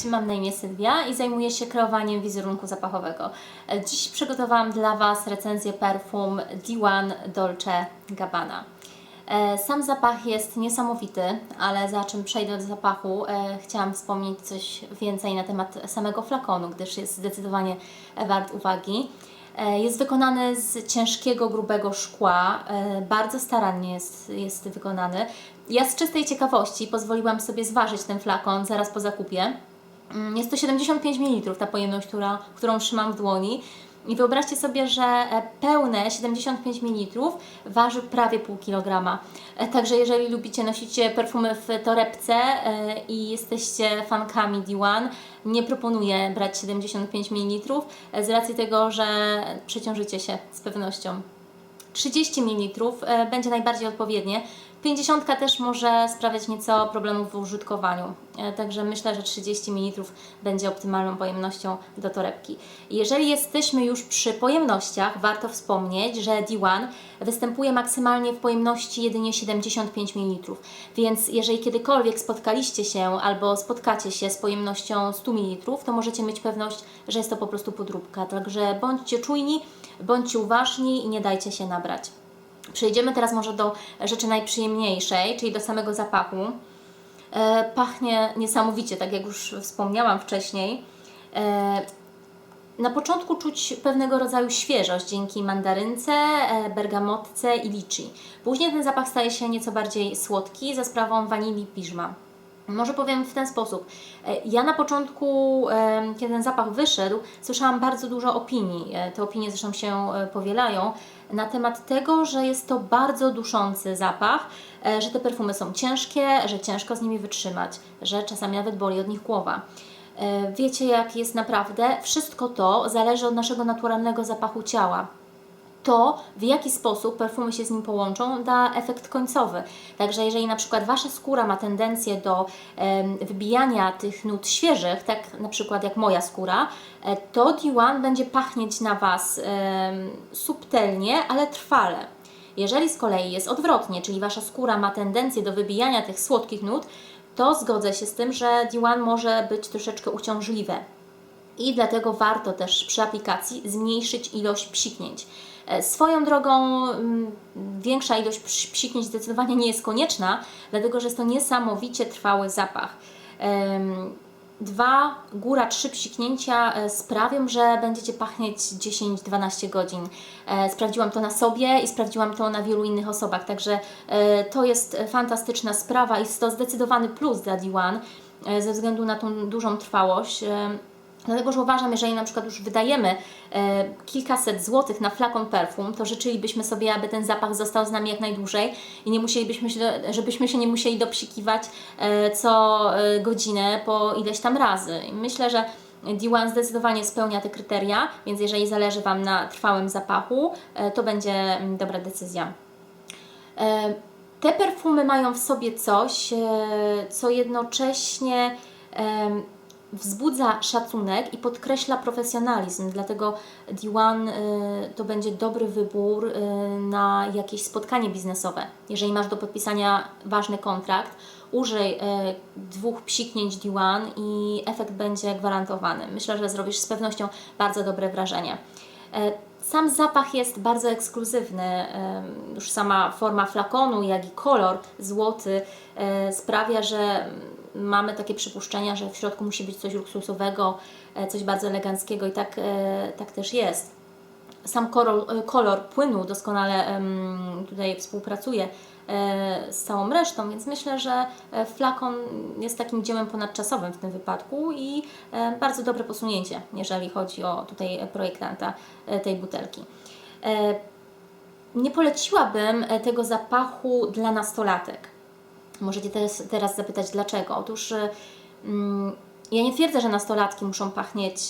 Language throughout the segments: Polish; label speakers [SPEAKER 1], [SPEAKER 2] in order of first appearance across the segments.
[SPEAKER 1] Cześć, mam na imię Sylwia i zajmuję się kreowaniem wizerunku zapachowego. Dziś przygotowałam dla Was recenzję perfum D1 Dolce Gabbana. E, Sam zapach jest niesamowity, ale za czym przejdę do zapachu, e, chciałam wspomnieć coś więcej na temat samego flakonu, gdyż jest zdecydowanie wart uwagi. E, Jest wykonany z ciężkiego, grubego szkła, bardzo starannie jest, jest wykonany. Ja z czystej ciekawości pozwoliłam sobie zważyć ten flakon zaraz po zakupie. Mm, Jest to 75 ml ta pojemność, która, którą trzymam w dłoni. I wyobraźcie sobie, że e, pełne 75 ml waży prawie pół kilograma. E, Także jeżeli lubicie nosić perfumy w torebce e, i jesteście fankami D1, nie proponuję brać 75 ml z racji tego, że przeciążycie się z pewnością. 30 ml będzie najbardziej odpowiednie. 50 też może sprawiać nieco problemów w użytkowaniu, e, także myślę, że 30 ml będzie optymalną pojemnością do torebki. Jeżeli jesteśmy już przy pojemnościach, warto wspomnieć, że D1 występuje maksymalnie w pojemności jedynie 75 ml, więc jeżeli kiedykolwiek spotkaliście się albo spotkacie się z pojemnością 100 ml, to możecie mieć pewność, że jest to po prostu podróbka, także bądźcie czujni, bądźcie uważni i nie dajcie się nabrać. Przejdziemy teraz może do rzeczy najprzyjemniejszej, czyli do samego zapachu. E, pachnie niesamowicie, tak jak już wspomniałam wcześniej. E, na początku czuć pewnego rodzaju świeżość dzięki mandarynce, e, bergamotce i liczy. Później ten zapach staje się nieco bardziej słodki za sprawą wanilii piżma. Może powiem w ten sposób. E, Ja na początku, kiedy ten zapach wyszedł, słyszałam bardzo dużo opinii. e, Te opinie zresztą się e, powielają na temat tego, że jest to bardzo duszący zapach, że te perfumy są ciężkie, że ciężko z nimi wytrzymać, że czasami nawet boli od nich głowa. Wiecie, jak jest naprawdę? Wszystko to zależy od naszego naturalnego zapachu ciała to, w jaki sposób perfumy się z nim połączą, da efekt końcowy. Także jeżeli na przykład Wasza skóra ma tendencję do wybijania tych nut świeżych, tak na przykład jak moja skóra, e, to D1 będzie pachnieć na Was subtelnie, ale trwale. Jeżeli z kolei jest odwrotnie, czyli Wasza skóra ma tendencję do wybijania tych słodkich nut, to zgodzę się z tym, że D1 może być troszeczkę uciążliwe i dlatego warto też przy aplikacji zmniejszyć ilość psiknięć. E, Swoją drogą mm, większa ilość psi- psiknięć zdecydowanie nie jest konieczna, dlatego że jest to niesamowicie trwały zapach. Dwa, góra trzy psiknięcia e, sprawią, że będziecie pachnieć 10-12 godzin. E, Sprawdziłam to na sobie i sprawdziłam to na wielu innych osobach, także to jest fantastyczna sprawa i jest to zdecydowany plus dla D1 e, ze względu na tą dużą trwałość. E, Dlatego, że uważam, jeżeli na przykład już wydajemy e, kilkaset złotych na flakon perfum, to życzylibyśmy sobie, aby ten zapach został z nami jak najdłużej i nie musielibyśmy się, żebyśmy się nie musieli dopsikiwać e, co e, godzinę po ileś tam razy. I myślę, że D1 zdecydowanie spełnia te kryteria, więc jeżeli zależy Wam na trwałym zapachu, e, to będzie mm, dobra decyzja. E, Te perfumy mają w sobie coś, e, co jednocześnie em, wzbudza szacunek i podkreśla profesjonalizm, dlatego D1 y, to będzie dobry wybór y, na jakieś spotkanie biznesowe. Jeżeli masz do podpisania ważny kontrakt, użyj y, dwóch psiknięć D1 i efekt będzie gwarantowany. Myślę, że zrobisz z pewnością bardzo dobre wrażenie. Sam zapach jest bardzo ekskluzywny. Już sama forma flakonu, jak i kolor złoty e, sprawia, że mamy takie przypuszczenia, że w środku musi być coś luksusowego, e, coś bardzo eleganckiego i tak, e, tak też jest. Sam kolor, kolor płynu doskonale tutaj współpracuje e, z całą resztą, więc myślę, że e, flakon jest takim dziełem ponadczasowym w tym wypadku i e, bardzo dobre posunięcie, jeżeli chodzi o tutaj projektanta tej butelki. Nie poleciłabym tego zapachu dla nastolatek. Możecie teraz, teraz zapytać dlaczego. Otóż mm, ja nie twierdzę, że nastolatki muszą pachnieć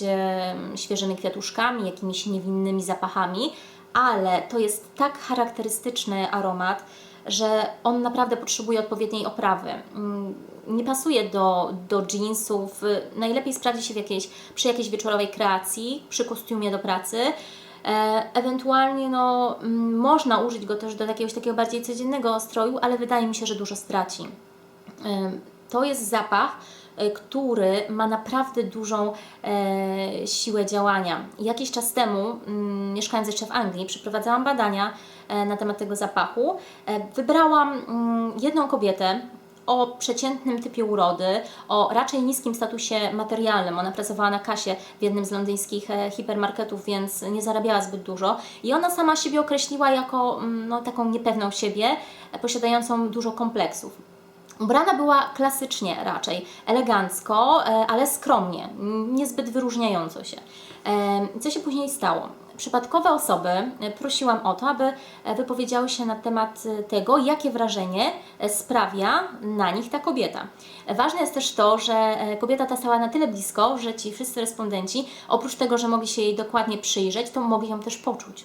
[SPEAKER 1] świeżymi kwiatuszkami, jakimiś niewinnymi zapachami, ale to jest tak charakterystyczny aromat, że on naprawdę potrzebuje odpowiedniej oprawy. Mm, Nie pasuje do, do jeansów. Najlepiej sprawdzi się w jakiejś, przy jakiejś wieczorowej kreacji, przy kostiumie do pracy. E, Ewentualnie no, mm, można użyć go też do jakiegoś takiego bardziej codziennego stroju, ale wydaje mi się, że dużo straci. To jest zapach, który ma naprawdę dużą e, siłę działania. Jakiś czas temu, mm, mieszkając jeszcze w Anglii, przeprowadzałam badania e, na temat tego zapachu. E, wybrałam mm, jedną kobietę, o przeciętnym typie urody, o raczej niskim statusie materialnym. Ona pracowała na kasie w jednym z londyńskich e, hipermarketów, więc nie zarabiała zbyt dużo. I ona sama siebie określiła jako mm, no, taką niepewną siebie, e, posiadającą dużo kompleksów. Ubrana była klasycznie raczej, elegancko, e, ale skromnie, niezbyt wyróżniająco się. E, Co się później stało? Przypadkowe osoby e, prosiłam o to, aby wypowiedziały się na temat tego, jakie wrażenie sprawia na nich ta kobieta. Ważne jest też to, że kobieta ta stała na tyle blisko, że ci wszyscy respondenci, oprócz tego, że mogli się jej dokładnie przyjrzeć, to mogli ją też poczuć.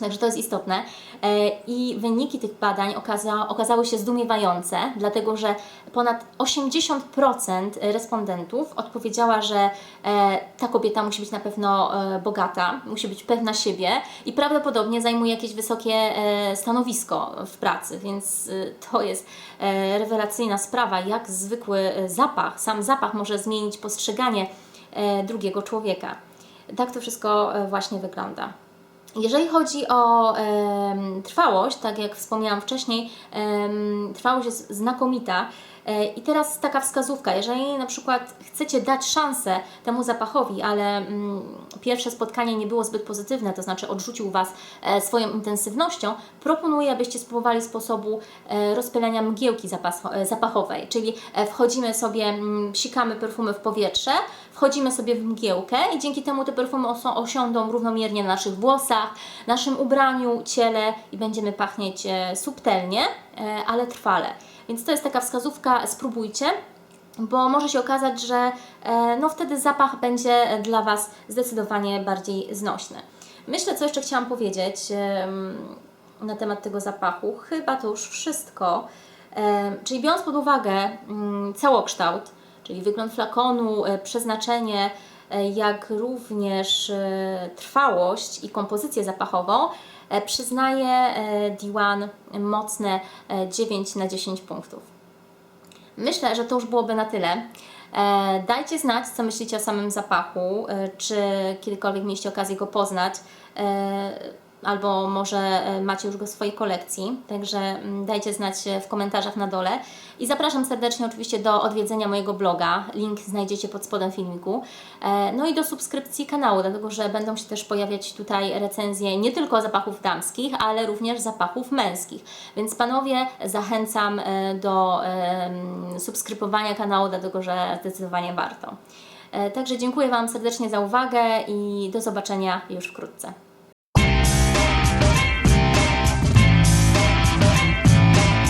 [SPEAKER 1] Także to jest istotne. E, I wyniki tych badań okaza, okazały się zdumiewające, dlatego że ponad 80% respondentów odpowiedziała, że e, ta kobieta musi być na pewno e, bogata, musi być pewna siebie i prawdopodobnie zajmuje jakieś wysokie stanowisko w pracy, więc to jest rewelacyjna sprawa, jak zwykły zapach, sam zapach może zmienić postrzeganie drugiego człowieka. Tak to wszystko właśnie wygląda. Jeżeli chodzi o em, trwałość, tak jak wspomniałam wcześniej, em, trwałość jest znakomita. E, I teraz taka wskazówka, jeżeli na przykład chcecie dać szansę temu zapachowi, ale mm, pierwsze spotkanie nie było zbyt pozytywne, to znaczy odrzucił Was e, swoją intensywnością, proponuję, abyście spróbowali sposobu e, rozpylenia mgiełki zapas- e, zapachowej, czyli e, wchodzimy sobie, mm, psikamy perfumy w powietrze, wchodzimy sobie w mgiełkę i dzięki temu te perfumy osiądą równomiernie na naszych włosach, naszym ubraniu, ciele i będziemy pachnieć e, subtelnie, e, ale trwale. Więc to jest taka wskazówka, spróbujcie, bo może się okazać, że e, no wtedy zapach będzie dla Was zdecydowanie bardziej znośny. Myślę, co jeszcze chciałam powiedzieć na temat tego zapachu. Chyba to już wszystko. Em, Czyli biorąc pod uwagę mm, całokształt, czyli wygląd flakonu, e, przeznaczenie, e, jak również e, trwałość i kompozycję zapachową, e, przyznaję e, Diwan mocne e, 9 na 10 punktów. Myślę, że to już byłoby na tyle. E, dajcie znać, co myślicie o samym zapachu, e, czy kiedykolwiek mieliście okazję go poznać, e, albo może e, macie już go w swojej kolekcji. Także mm, dajcie znać e, w komentarzach na dole. I zapraszam serdecznie oczywiście do odwiedzenia mojego bloga. Link znajdziecie pod spodem filmiku. E, no i do subskrypcji kanału, dlatego że będą się też pojawiać tutaj recenzje nie tylko zapachów damskich, ale również zapachów męskich. Więc panowie, zachęcam do em, subskrybowania kanału, dlatego że zdecydowanie warto. Także dziękuję Wam serdecznie za uwagę i do zobaczenia już wkrótce.